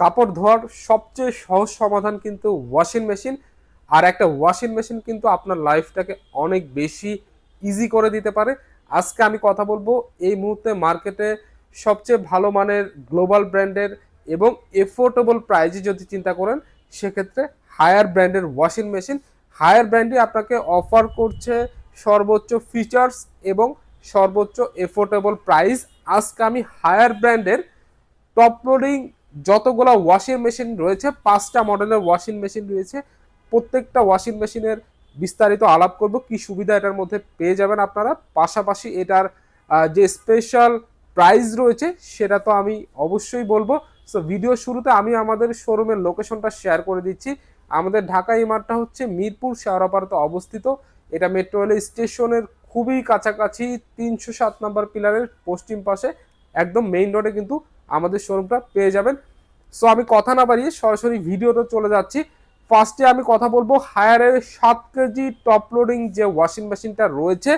কাপড় ধোয়ার সবচেয়ে সহজ সমাধান কিন্তু ওয়াশিং মেশিন আর একটা ওয়াশিং মেশিন কিন্তু আপনার লাইফটাকে অনেক বেশি ইজি করে দিতে পারে। আজকে আমি কথা বলব এই মুহূর্তে মার্কেটে সবচেয়ে ভালো মানের গ্লোবাল ব্র্যান্ডের এবং এফোর্ডেবল প্রাইজে যদি চিন্তা করেন, সেক্ষেত্রে হায়ার ব্র্যান্ডের ওয়াশিং মেশিন হায়ার ব্র্যান্ডই আপনাকে অফার করছে সর্বোচ্চ ফিচার্স এবং সর্বোচ্চ এফোর্ডেবল প্রাইস আজকে আমি হায়ার ব্র্যান্ডের টপ লোডিং যতগুলো ওয়াশিং মেশিন রয়েছে, পাঁচটা মডেলের ওয়াশিং মেশিন রয়েছে, প্রত্যেকটা ওয়াশিং মেশিনের বিস্তারিত আলাপ করব, কি সুবিধা এটার মধ্যে পেয়ে যাবেন আপনারা। পাশাপাশি এটার যে স্পেশাল প্রাইস রয়েছে, সেটা তো আমি অবশ্যই বলব। সো ভিডিও শুরুতে আমি আমাদের শোরুমের লোকেশনটা শেয়ার করে দিচ্ছি। আমাদের ঢাকা ইমারটা হচ্ছে মিরপুর, শেওড়াপাড়াতে অবস্থিত। এটা মেট্রো রেল স্টেশনের খুবই কাছাকাছি, তিনশো সাত নম্বর পিলারের পশ্চিম পাশে, একদম মেইন রোডে কিন্তু আমাদের শোরুমটা পেয়ে যাবেন। সো আমি কথা না বাড়িয়ে সরাসরি ভিডিওতে চলে যাচ্ছি। ফার্স্টে আমি কথা বলব হায়ারের সাত কেজি টপ লোডিং যে ওয়াশিং মেশিনটা রয়েছে,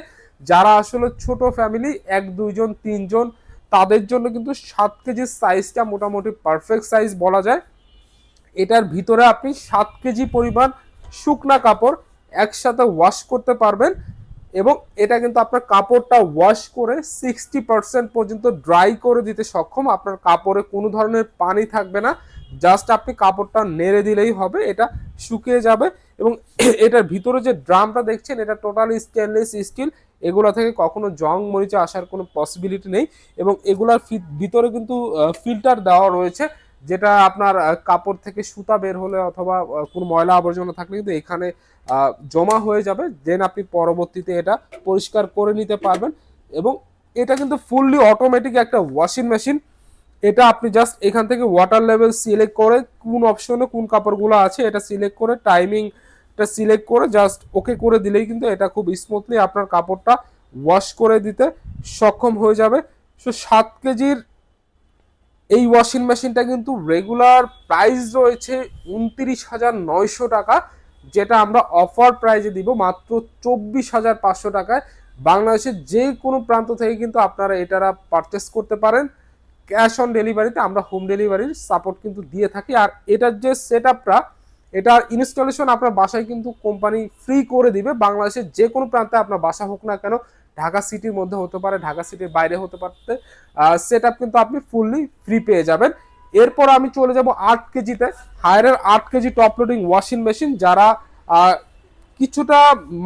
যারা আসলে ছোট ফ্যামিলি এক, দুইজন, তিনজন, তাদের জন্য কিন্তু সাত কেজির সাইজটা মোটামুটি পারফেক্ট সাইজ বলা যায়। এটার ভিতরে আপনি সাত কেজি পরিমাণ শুকনা কাপড় একসাথে ওয়াশ করতে পারবেন। এবং এটা কিন্তু আপনার কাপড়টা ওয়াশ করে সিক্সটি পার্সেন্ট পর্যন্ত ড্রাই করে দিতে সক্ষম। আপনার কাপড়ে কোনো ধরনের পানি থাকবে না। জাস্ট আপনি কাপড়টা নেড়ে দিলেই হবে, এটা শুকিয়ে যাবে এবং এটার ভিতরে যে ড্রামটা দেখছেন, এটা টোটালি স্টেনলেস স্টিল এগুলো থেকে কখনো জং মরিচে আসার কোনো পসিবিলিটি নেই এবং এগুলার ভিতরে কিন্তু ফিল্টার দেওয়া রয়েছে। যেটা আপনার কাপড় থেকে সুতা বের হলে অথবা কোনো ময়লা আবর্জনা থাকলে কিন্তু এখানে জমা হয়ে যাবে। দেন আপনি পরবর্তীতে এটা পরিষ্কার করে নিতে পারবেন এবং এটা কিন্তু ফুললি অটোমেটিক একটা ওয়াশিং মেশিন এটা আপনি জাস্ট এখান থেকে ওয়াটার লেভেল সিলেক্ট করে কোন অপশনে কোন কাপড়গুলো আছে, এটা সিলেক্ট করে টাইমিংটা সিলেক্ট করে জাস্ট ওকে করে দিলেই কিন্তু এটা খুব স্মুথলি আপনার কাপড়টা ওয়াশ করে দিতে সক্ষম হয়ে যাবে। সো সাত কেজির এই ওয়াশিং মেশিনটা কিন্তু রেগুলার প্রাইস রয়েছে উনত্রিশ হাজার নয়শো টাকা, যেটা আমরা অফার প্রাইজে দিব মাত্র চব্বিশ হাজার পাঁচশো টাকায়। বাংলাদেশের যে কোনো প্রান্ত থেকে কিন্তু আপনারা এটারা পারচেস করতে পারেন। ক্যাশ অন ডেলিভারিতে আমরা হোম ডেলিভারির সাপোর্ট কিন্তু দিয়ে থাকি। আর এটার যে সেট আপটা এটার ইনস্টলেশন আপনার বাসায় কিন্তু কোম্পানি ফ্রি করে দিবে। বাংলাদেশের যে কোনো প্রান্তে আপনার বাসা হোক না কেন ঢাকা সিটির মধ্যে হতে পারে, ঢাকা সিটির বাইরে হতে পারতে সেট কিন্তু আপনি ফুললি ফ্রি পেয়ে যাবেন। এরপর আমি চলে যাব আট কেজিতে, হায়ারের আট KG top loading washing machine যারা কিছুটা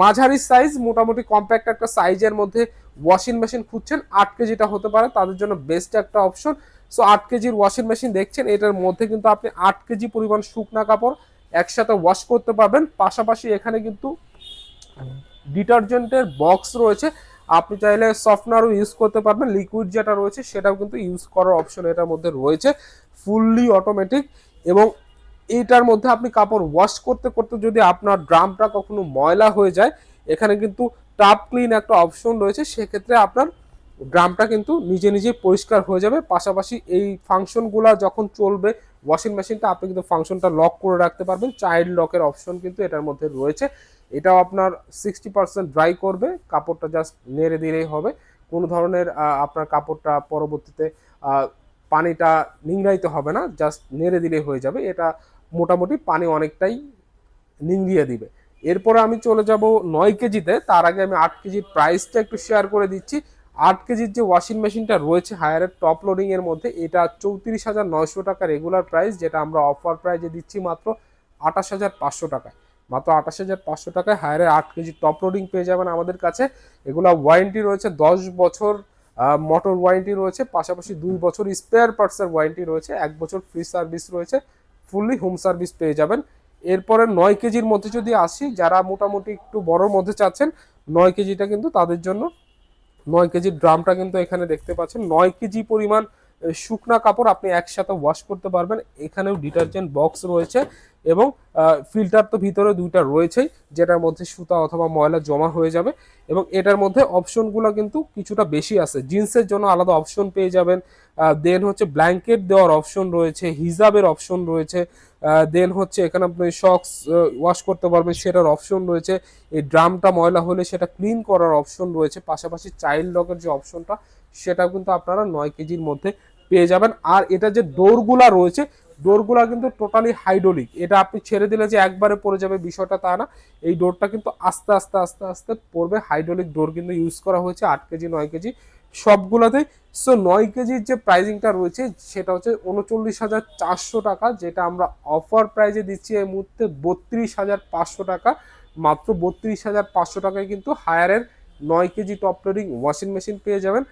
মাঝারি সাইজ মোটামুটি কম্প্যাক্ট একটা সাইজের মধ্যে ওয়াশিং মেশিন খুঁজছেন, আট কেজিটা হতে পারে, তাদের জন্য বেস্ট একটা অপশন সো আট কেজির ওয়াশিং মেশিন দেখছেন, এটার মধ্যে কিন্তু আপনি আট কেজি পরিমাণ শুকনা কাপড় একসাথে ওয়াশ করতে পারবেন। পাশাপাশি এখানে কিন্তু ডিটারজেন্টের বক্স রয়েছে। আপনি চাইলে সফটনারও ইউজ করতে পারবেন লিকুইড যেটা রয়েছে সেটাও কিন্তু ইউজ করার অপশন এটার মধ্যে রয়েছে ফুললি অটোমেটিক এবং এইটার মধ্যে আপনি কাপড় ওয়াশ করতে করতে যদি আপনার ড্রামটা কখনো ময়লা হয়ে যায়, এখানে কিন্তু টাপ ক্লিন একটা অপশন রয়েছে, সেক্ষেত্রে আপনার ড্রামটা কিন্তু নিজে নিজে পরিষ্কার হয়ে যাবে। পাশাপাশি এই ফাংশনগুলো যখন চলবে ওয়াশিং মেশিনটা আপনি কিন্তু ফাংশনটা লক করে রাখতে পারবেন। চাইল্ড লকের অপশন কিন্তু এটার মধ্যে রয়েছে। এটাও আপনার সিক্সটি পার্সেন্ট ড্রাই করবে, কাপড়টা জাস্ট নেড়ে দিলেই হবে। কোনো ধরনের আপনার কাপড়টা পরবর্তীতে পানিটা নিংড়াইতে হবে না জাস্ট নেড়ে দিলেই হয়ে যাবে। এটা মোটামুটি পানি অনেকটাই নিংড়িয়ে দিবে। এরপরে আমি চলে যাব নয় কেজিতে। তার আগে আমি আট কেজির প্রাইসটা একটু শেয়ার করে দিচ্ছি। আট কেজির যে ওয়াশিং মেশিনটা রয়েছে হায়ারের টপ লোডিং এর মধ্যে, এটা চৌত্রিশ হাজার নয়শো টাকা রেগুলার প্রাইস যেটা আমরা অফার প্রাইজে দিচ্ছি মাত্র আঠাশ হাজার পাঁচশো টাকায়। মাত্র আঠাশ হাজার পাঁচশো টাকায় হায়ারের আট কেজি টপ লোডিং পেয়ে যাবেন আমাদের কাছে। এগুলা ওয়ারেন্টি রয়েছে, দশ বছর মোটর ওয়ারেন্টি রয়েছে, পাশাপাশি দুই বছর স্পেয়ার পার্টসের ওয়ারেন্টি রয়েছে, এক বছর ফ্রি সার্ভিস রয়েছে ফুললি হোম সার্ভিস পেয়ে যাবেন। এরপরে নয় কেজির মধ্যে যদি আসি, যারা মোটামুটি একটু বড়র মধ্যে চাচ্ছেন, নয় কেজিটা কিন্তু তাদের জন্য নয় কেজির ড্রামটা কিন্তু এখানে দেখতে পাচ্ছেন। নয় কেজি পরিমাণ শুকনা কাপড় আপনি একসাথে ওয়াশ করতে পারবেন। এখানেও ডিটারজেন্ট বক্স রয়েছে এবং ফিল্টার তো ভিতরে দুইটা রয়েছেই, যেটার মধ্যে সুতা অথবা ময়লা জমা হয়ে যাবে এবং এটার মধ্যে অপশনগুলো কিন্তু কিছুটা বেশি আছে। জিন্সের জন্য আলাদা অপশন পেয়ে যাবেন দেন হচ্ছে ব্ল্যাঙ্কেট দেওয়ার অপশন রয়েছে, হিজাবের অপশন রয়েছে দেন হচ্ছে এখানে আপনি শক্স ওয়াশ করতে পারবেন, সেটার অপশন রয়েছে। এই ড্রামটা ময়লা হলে সেটা ক্লিন করার অপশন রয়েছে। পাশাপাশি চাইল্ড লকের যে অপশনটা সেটাও কিন্তু আপনারা নয় কেজির মধ্যে পেয়ে যাবেন। আর এটা যে ডোরগুলা রয়েছে ডোরগুলো কিন্তু টোটালি হাইড্রোলিক এটা আপনি ছেড়ে দিলে যে একবারে পড়ে যাবে বিষয়টা তা না। এই ডোরটা কিন্তু আস্তে আস্তে আস্তে আস্তে পড়বে। হাইড্রোলিক ডোর কিন্তু ইউজ করা হয়েছে আট কেজি, নয় কেজি সবগুলোতেই। সো নয় কেজির যে প্রাইজিংটা রয়েছে, সেটা হচ্ছে উনচল্লিশ হাজার চারশো টাকা, যেটা আমরা অফার প্রাইজে দিচ্ছি এই মুহূর্তে বত্রিশ হাজার পাঁচশো টাকা। মাত্র বত্রিশ হাজার পাঁচশো টাকায় কিন্তু হায়ারের নয় KG top loading washing machine পেয়ে যাবেন।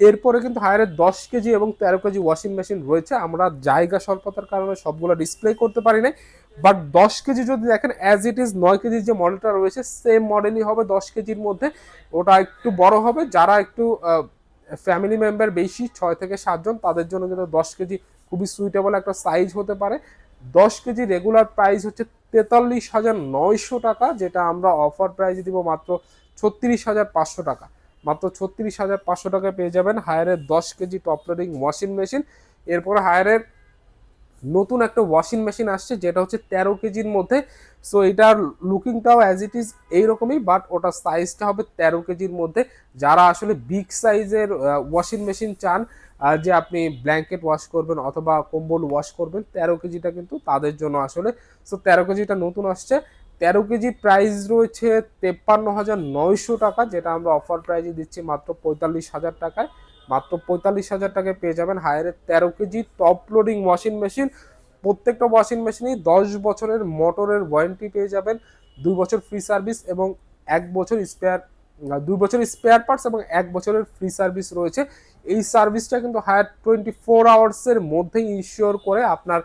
এরপরে কিন্তু হায়ারের দশ কেজি এবং তেরো কেজি ওয়াশিং মেশিন রয়েছে। আমরা জায়গা স্বল্পতার কারণে সবগুলো ডিসপ্লে করতে পারি নাই। বাট দশ কেজি যদি দেখেন অ্যাজ ইট ইজ নয় কেজির যে মডেলটা রয়েছে সেম মডেলই হবে দশ কেজির মধ্যে। ওটা একটু বড় হবে। যারা একটু ফ্যামিলি মেম্বার বেশি, ছয় থেকে সাতজন তাদের জন্য কিন্তু দশ কেজি খুবই সুইটেবল একটা সাইজ হতে পারে। দশ কেজি রেগুলার প্রাইস হচ্ছে তেতাল্লিশ হাজার নয়শো টাকা, যেটা আমরা অফার প্রাইজে দিব মাত্র ছত্রিশ হাজার পাঁচশো টাকা। মাত্র ছত্রিশ হাজার পাঁচশো টাকায় পেয়ে যাবেন হায়ারের দশ KG top loading washing machine. এরপরে হায়ারের নতুন একটা ওয়াশিং মেশিন আসছে, যেটা হচ্ছে তেরো কেজির মধ্যে। সো এটার লুকিংটাও অ্যাজ ইট ইজ এইরকমই বাট ওটার সাইজটা হবে তেরো কেজির মধ্যে। যারা আসলে বিগ সাইজের ওয়াশিং মেশিন চান যে আপনি ব্ল্যাঙ্কেট ওয়াশ করবেন অথবা কম্বল ওয়াশ করবেন, তেরো কেজিটা কিন্তু তাদের জন্য আসলে। সো তেরো কেজিটা নতুন আসছে। তেরো কেজি প্রাইস রয়েছে তেপ্পান্ন হাজার নয়শো টাকা, যেটা আমরা অফার প্রাইজে দিচ্ছি মাত্র পঁয়তাল্লিশ হাজার টাকায়। মাত্র পঁয়তাল্লিশ হাজার টাকায় পেয়ে যাবেন হায়ারের তেরো KG top loading washing machine প্রত্যেকটা ওয়াশিং মেশিনেই দশ বছরের মোটরের ওয়ারেন্টি পেয়ে যাবেন, দুই বছর ফ্রি সার্ভিস এবং এক বছর স্পেয়ার দুই বছর স্পেয়ার পার্টস এবং এক বছরের ফ্রি সার্ভিস রয়েছে। এই সার্ভিসটা কিন্তু হায়ার টোয়েন্টি ফোর আওয়ার্সের মধ্যেই ইনশিওর করে আপনার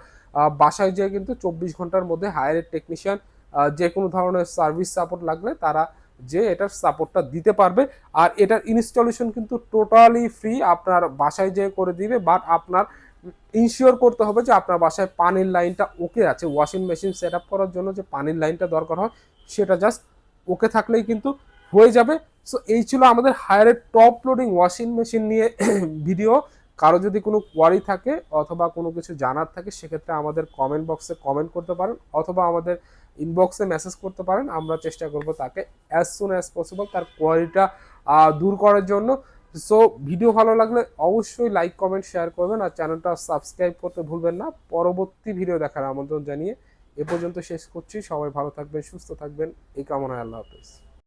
বাসায় যেয়ে কিন্তু চব্বিশ ঘণ্টার মধ্যে হায়ারের টেকনিশিয়ান যে কোনো ধরনের সার্ভিস সাপোর্ট লাগলে তারা যে এটার সাপোর্টটা দিতে পারবে। আর এটার ইনস্টলেশন কিন্তু টোটালি ফ্রি, আপনার বাসায় যেয়ে করে দিবে বাট আপনার ইনশিওর করতে হবে যে আপনার বাসায় পানির লাইনটা ওকে আছে। ওয়াশিং মেশিন সেট করার জন্য যে পানির লাইনটা দরকার হয়, সেটা জাস্ট ওকে থাকলেই কিন্তু হয়ে যাবে। সো এই ছিল আমাদের হায়ারের টপ লোডিং ওয়াশিং মেশিন নিয়ে ভিডিও কারও যদি কোনো কোয়ারি থাকে অথবা কোনো কিছু জানার থাকে, সেক্ষেত্রে আমাদের কমেন্ট বক্সে কমেন্ট করতে পারেন, অথবা আমাদের ইনবক্সে মেসেজ করতে পারেন, আমরা চেষ্টা করব তাকে অ্যাজ সুন অ্যাজ পসিবল তার কোয়ারিটা দূর করার জন্য। সো ভিডিও ভালো লাগলে অবশ্যই লাইক কমেন্ট শেয়ার করবেন আর চ্যানেলটা সাবস্ক্রাইব করতে ভুলবেন না। পরবর্তী ভিডিও দেখার আমন্ত্রণ জানিয়ে এ পর্যন্ত শেষ করছি। সবাই ভালো থাকবেন, সুস্থ থাকবেন। এই কামনায় আল্লাহ হাফেজ।